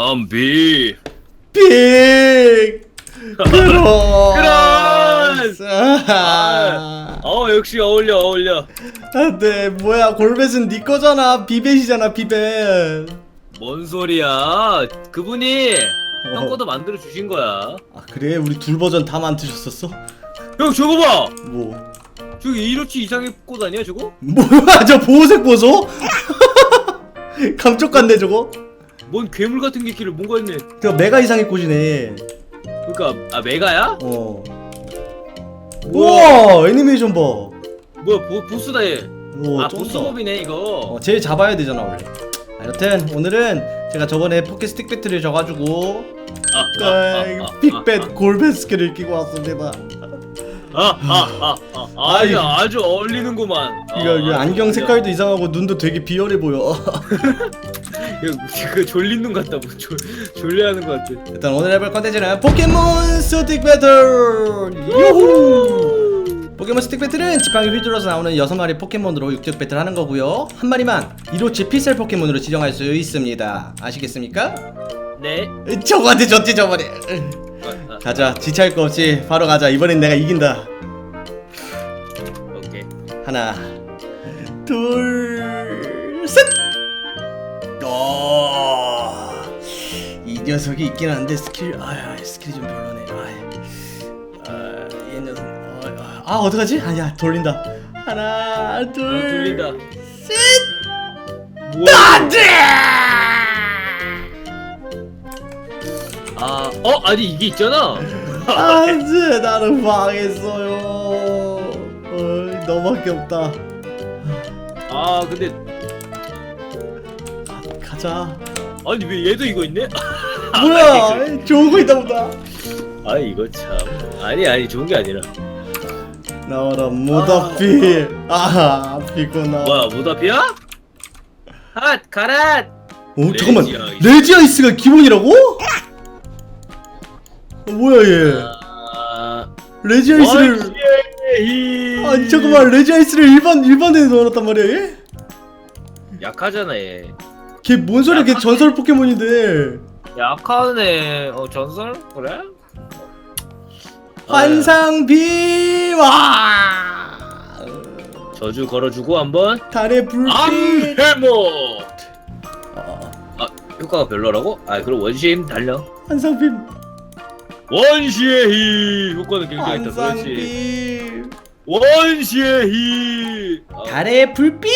엄비 빅! 크로스! 아. 어 역시 어울려 어울려 안 돼 뭐야 골벳은 네 거잖아 비벳이잖아 비벳 뭔 소리야 그분이 형 어. 거도 만들어 주신 거야 아 그래 우리 둘 버전 다 만드셨었어? 형 저거 봐 뭐 저기 이로치 이상의 꽃 아니야 저거? 뭐야 저 보호색 보소? 감쪽 같네 저거? 뭔 괴물 같은 게 있길래 뭔가 있네 저 메가 이상의 꽃이네 그니까 아 메가야? 어 우와 애니메이션 봐 뭐야 보, 보스다 얘 우와 아. 보스몹이네 이거 어, 제일 잡아야 되잖아 원래 아, 여튼 오늘은 제가 저번에 포켓 스틱 배틀을 져가지고 아, 네, 빅벳 골벳 스킬을 끼고 왔습니다 아 아 아 아 아, 아주 이거- 아주 어울리는구만 이거, 아, 이거 아주 안경. 색깔도 이상하고 눈도 되게 비열해 보여 그 졸린 눈 같다 뭐 졸, 졸려하는 것 같아. 일단 오늘 해볼 컨텐츠는 포켓몬 스틱 배틀! 유후! 포켓몬 스틱 배틀은 지팡이 휘둘러서 나오는 6마리 포켓몬으로 육적 배틀 하는 거고요. 한 마리만 이로치 피셀 포켓몬으로 지정할 수 있습니다. 아시겠습니까? 네. 저거한테 졌지 저번에. 아, 아, 가자 지체할 거 없이 바로 가자. 이번엔 내가 이긴다. 오케이. 하나 둘 녀석이 있긴 한데 스킬 아 스킬이 좀 별로네. 아, 아, 이 녀석 어, 아, 아 어떡하지? 아야 돌린다. 하나 아, 둘 돌린다. 셋! 뭐야 안돼 아, 어? 아니 이게 있잖아. 안돼 나는 망했어요. 어, 너밖에 없다. 아 근데 가자 아니 왜 얘도 이거 있네? 뭐야? 좋은 거 있다 보다. 아 이거 참. 아니 아니 좋은 게 아니라. 나와라 모다피 아 피구나. 뭐야 모다피야? 핫 가라 오 잠깐만. 레지아이스. 레지아이스가 기본이라고? 어, 뭐야 얘? 아. 레지아이스를 원시의 아니 잠깐만. 레지아이스를 일반 일반에 넣어놨단 말이야 얘? 약하잖아 얘 걔 뭔 소리야? 걔 전설 포켓몬인데. 약하네. 어 전설? 그래? 환상비 와! 저주 걸어주고 한번. 달의 불빛. 암해모! 아, 아 효과가 별로라고? 아 그럼 힘 달려. 환상빔. 원시의 힘! 효과는 굉장히 있다. 그렇지. 환상빔. 원시의 힘! 아, 달의 불빛!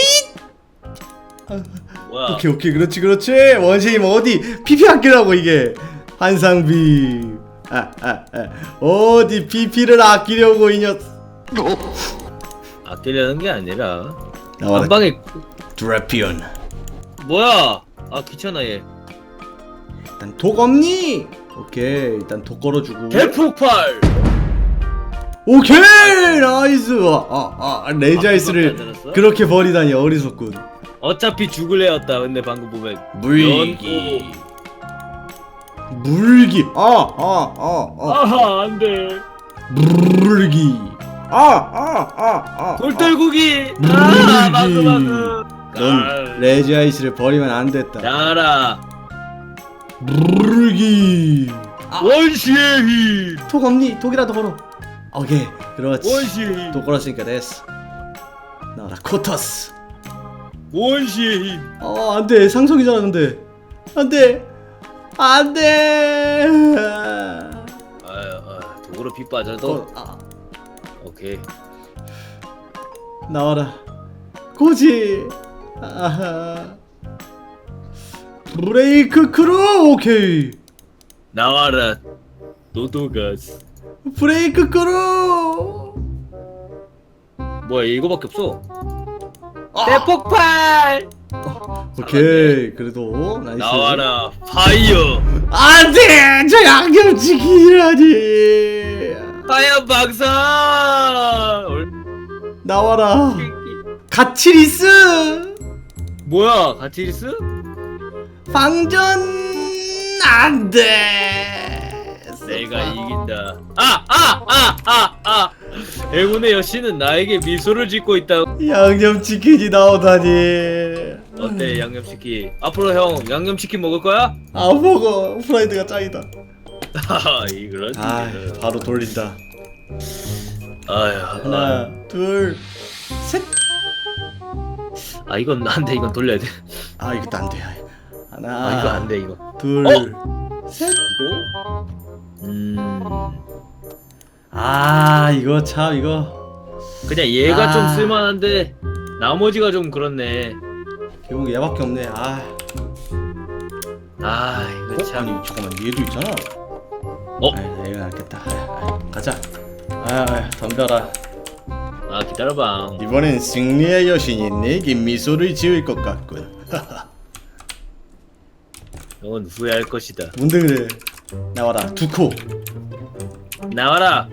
아, 뭐야? 오케이 오케이 그렇지 그렇지. 원시임 어디? PP 아끼라고 이게. 한상비. 아, 아, 아. 어디 PP를 아끼려고 이 녀석. 아끼려는 게 아니라 나와라. 한 방에 드래피온 뭐야? 아 귀찮아 얘. 일단 독 없니? 오케이 일단 독 걸어주고. 대폭발 오케이! 나이스! 아아 아, 레이자이스를 아, 안 들었어? 그렇게 버리다니 어리석군. 어차피 죽을 애였다 근데 방금 보면. 물기. 물기. 아아아아. 아하 안돼. 물기. 아아아아 돌떨구기. 물기. 아 마그 넌 레지아이스를 버리면 안 됐다. 자라. 물기. 원시의 힘. 독 없니? 독이라도 걸어 오케이 그렇지. 독 걸었으니까 됐어. 나와라 코터스. 원시의 힘어 안돼. 상성이잖아 근데. 안돼. 안돼. 아유 아, 도구로 빗 빠져도? 어, 아, 오케이. 나와라. 고지. 아하 브레이크 크루. 오케이. 나와라. 노도가스 브레이크 크루 뭐야 이거밖에 없어. 아! 대폭발! 오케이 그래도 나이스. 나와라 파이어. 안돼! 저 양념치킨이라니. 파이어 박사! 얼- 나와라. 가치리스. 뭐야 가티리스? 방전 안돼 내가 이긴다 아 아 아 아아 행운의 여신은 나에게 미소를 짓고 있다 양념치킨이 나오다니 어때 양념치킨? 앞으로 형 양념치킨 먹을 거야? 아 먹어 프라이드가 짱이다 하하 이런. 아 바로 돌린다 아유. 하나 둘셋아 아 이건 안돼 이건 돌려야 돼. 아, 이것도 안 돼 하나 아 이거 안돼 이거. 둘셋 이거? 음. 아 이거 참 이거 그냥 얘가 아. 좀 쓸만한데 나머지가 좀 그렇네. 결국 얘밖에 없네 아아 어? 이거 참. 아니 잠깐만 얘도 있잖아 어? 아 이거 낫겠다 아, 아, 가자 아, 아 덤벼라 아 기다려봐. 이번엔 승리의 여신이 내게 미소를 지을 것 같군 넌 후회할 것이다. 뭔데 그래 나와라. 두코. 나와라.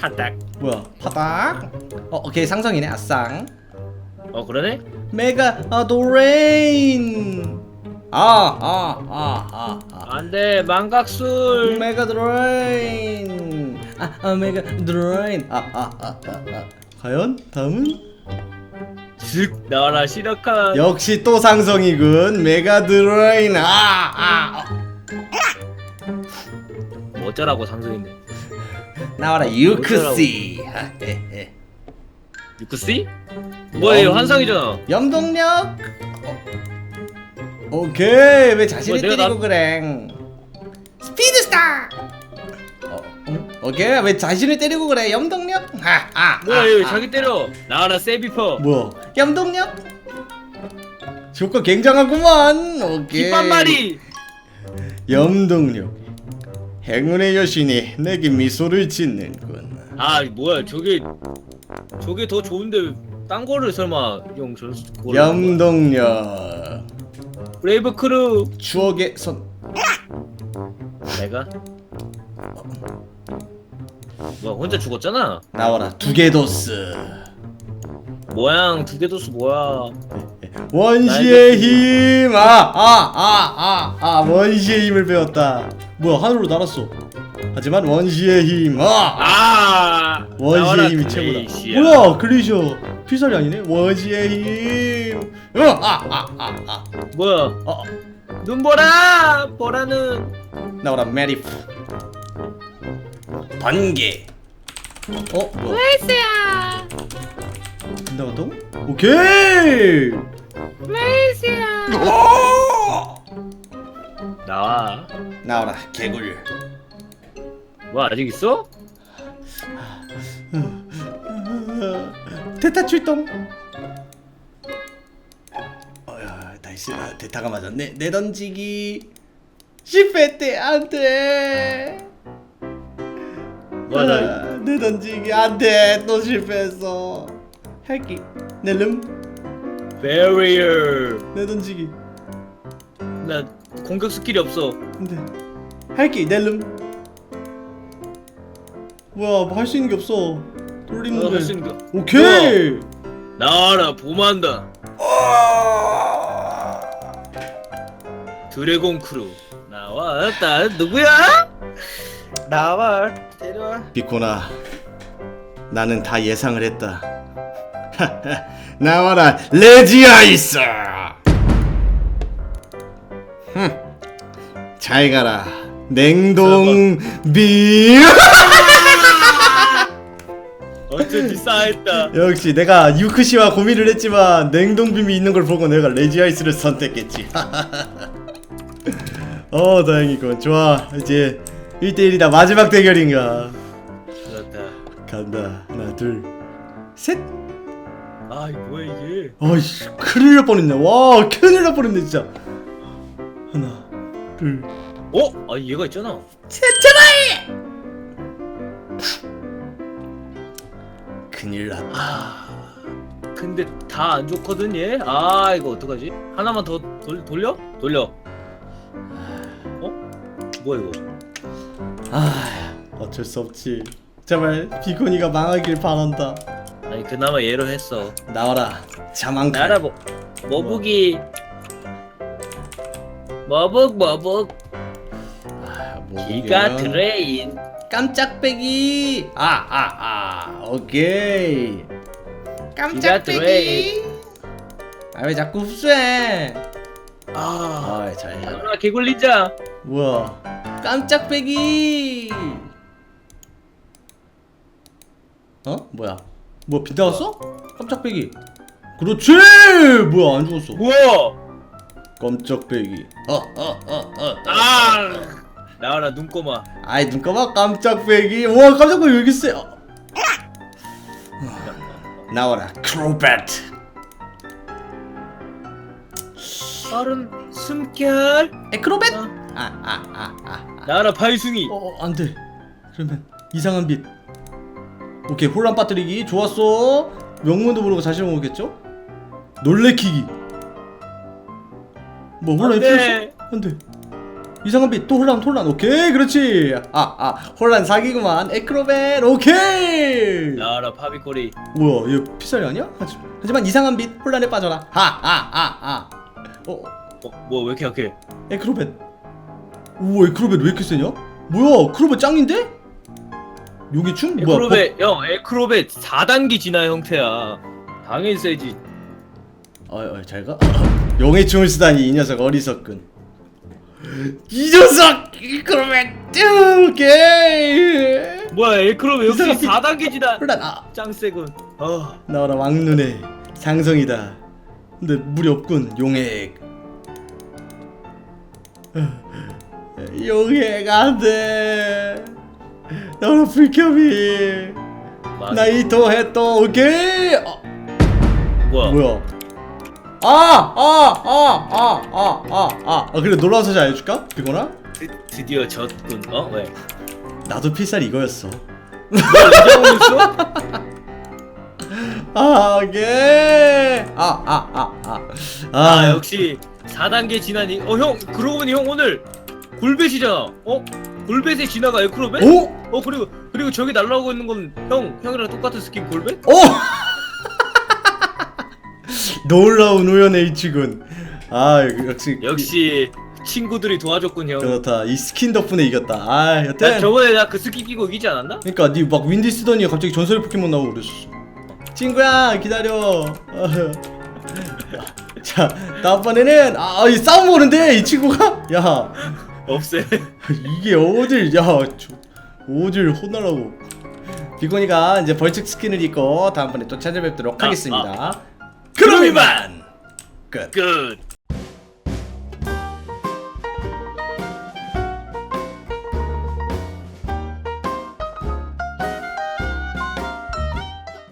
하딱. 뭐야? 파닥. 어 오케이. 상성이네. 아쌍. 어 그러네? 메가 아 도레인. 아 아 아아 아, 안돼. 망각술. 메가 드레인. 아, 아 메가 드레인. 아아아아 아, 아, 아. 과연 다음은? 슥 나와라. 시라칸. 역시 또 상성이군. 메가 드레인. 아아 뭐 어쩌라고 상승인데. 나와라 유크시 아, 예, 예. 유쿠씨? 뭐예요 영- 환상이잖아. 영동력 어. 오케이 왜 자신을 뭐야, 내가 때리고 나- 그래 스피드스타 어, 응? 오케이 왜 자신을 때리고 그래 염동력 하아 뭐야 얘 자기 때려. 나와라 세비퍼. 뭐야 염동력 효과 굉장하구만 오케이 깃반말이. 염동력 행운의 여신이 내게 미소를 짓는군 아 뭐야 저게 저게 더 좋은데 딴 거를 설마 형 저. 그걸 염동력 브레이브 크루. 추억의 선 내가? 뭐야 혼자 죽었잖아. 나와라 두개도스 모양 두개 뒀어 뭐야? 원시의 힘! 아, 아, 아, 아, 아, 원시의 힘을 배웠다. 뭐야, 하늘로 날았어. 하지만 원시의 힘, 아! 아 원시의 힘이 최고다. 뭐야, 글리셔. 피살이 아니네? 원시의 힘! 어, 아, 아, 아, 아. 뭐야? 어, 눈보라 보라는 나와라, 메리프. 번개. 어, 뭐야? 메이스야 나왔다고? 오케이! 오! 나와. 나와라, 개굴. 뭐 아직 있어? 대타 출동. 어야 나이스 아, 대타가 맞았네. 내 던지기 실패했대 안돼. 뭐야 나 아, 내 던지기 안돼 또 실패했어. 할게 낼름 barrier. 내 던지기 나 공격 스킬이 없어. 안돼 할게 낼름. 뭐야 뭐 할 수 있는 게 없어. 돌리는 어, 데 할수 있는 거. 오케이. 나와라 보만다. 드래곤 크루. 나왔다. 누구야? 나와. 데려와. 비코나 나는 다 예상을 했다 나와라 레지아이스! 잘 가라 냉동 비. 어째 비싸했다. 역시 내가 유크시와 고민을 했지만 냉동빔이 있는 걸 보고 내가 레지아이스를 선택했지. 어 다행이군. 좋아. 이제 1대1이다. 마지막 대결인가? 그렇다. 간다. 하나 둘셋 아 이거 뭐야 이게? 아이씨 큰일 날 뻔했네 와 큰일 날 뻔했네 진짜 하나 둘 어? 아 얘가 있잖아. 큰일 났다 아 근데 다 안 좋거든 얘. 아 이거 어떡하지? 하나만 더 돌, 돌려? 돌려. 어? 뭐야 이거? 아 어쩔 수 없지 제발 비코니가 망하길 바란다 그나마 얘로 했어. 나와라. 자망칼 나라 뭐 머북이. 머북 머북. 아, 뭐 기가 이게요? 드레인. 깜짝배기. 아아아 오케이. 기가 드레인. 아왜 자꾸 흡수해? 아. 아이 잘 나와라 개굴린자. 뭐야 깜짝배기. 어? 뭐야 뭐 빗나갔어? 깜짝배기. 그렇지! 뭐야 안 죽었어. 뭐야? 깜짝배기. 어어어어 아! 나와라 눈꼬마. 아이 눈꺼봐 깜짝배기. 와 깜짝배기 여기 있어 나와라 크로벳 빠른 숨결. 에크로벳 어. 아아아아. 나와라 바이숭이. 어, 안돼. 그러면 이상한 빛. 오케이 혼란 빠뜨리기 좋았어. 명문도 모르고 자신을 모르겠죠? 놀래키기. 뭐 혼란이 안돼. 안돼. 이상한 빛 또 혼란 혼란 오케이 그렇지 아아 혼란 사기구만 에크로벳 오케이 나와라 파비꼬리 뭐야 얘 피살이 아니야? 하지, 하지만 이상한 빛 혼란에 빠져라 하하하하 어 어, 뭐왜 이렇게 약해 에크로벳 우와 에크로벳 왜 이렇게 세냐? 뭐야 크로벳 짱인데? 용의 춤? 뭐야 에크로벳 형 에크로벳 4단계 진화 형태야 당연히 세지 어, 어, 잘 가. 용의 춤을 쓰다니 이 녀석 어리석군. 이 녀석 에크로벳 오케이. 뭐야 에크로벳 역시 이상한 빛. 4단계 진화 혼란 아 짱 세군 어 나와라 왕눈의 상성이다. 근데 물이 없군 용액. 용액 안돼. 나와라 불켜비. 나이토 헤토 오케이. 어, 뭐야 뭐야? 아, 아, 아, 아, 아, 아, 아. 아 그래 놀라운 사실 알려줄까? 비거나? 드, 드디어 졌군 어 왜? 나도 필살 이거였어. 아, 오케이. 아, 아, 아, 아. 아 역시 4단계 진화니 어 형 그러고 보니 형 오늘 골벳이잖아 어? 골벳의 진화가 에크로벳? 오, 어 그리고 그리고 저기 날라오고 있는 건 형 형이랑 똑같은 스킨 골벳? 오. 놀라운 우연의 일치군. 아, 역시 역시 친구들이 도와줬군 형. 그렇다. 이 스킨 덕분에 이겼다. 아, 나 여튼. 저번에 나 그 스킨 끼고 이기지 않았나? 그러니까 니 막 윈디 쓰더니 갑자기 전설의 포켓몬 나오고 그랬어. 친구야 기다려. 자 다음번에는 아이 싸움 보는데 이 친구가 야 없애. 이게 어딜 야 저, 어딜 혼나라고. 비코니가 이제 벌칙 스킨을 입고 다음번에 또 찾아뵙도록 아, 하겠습니다. 그럼 이만! 끝. 끝.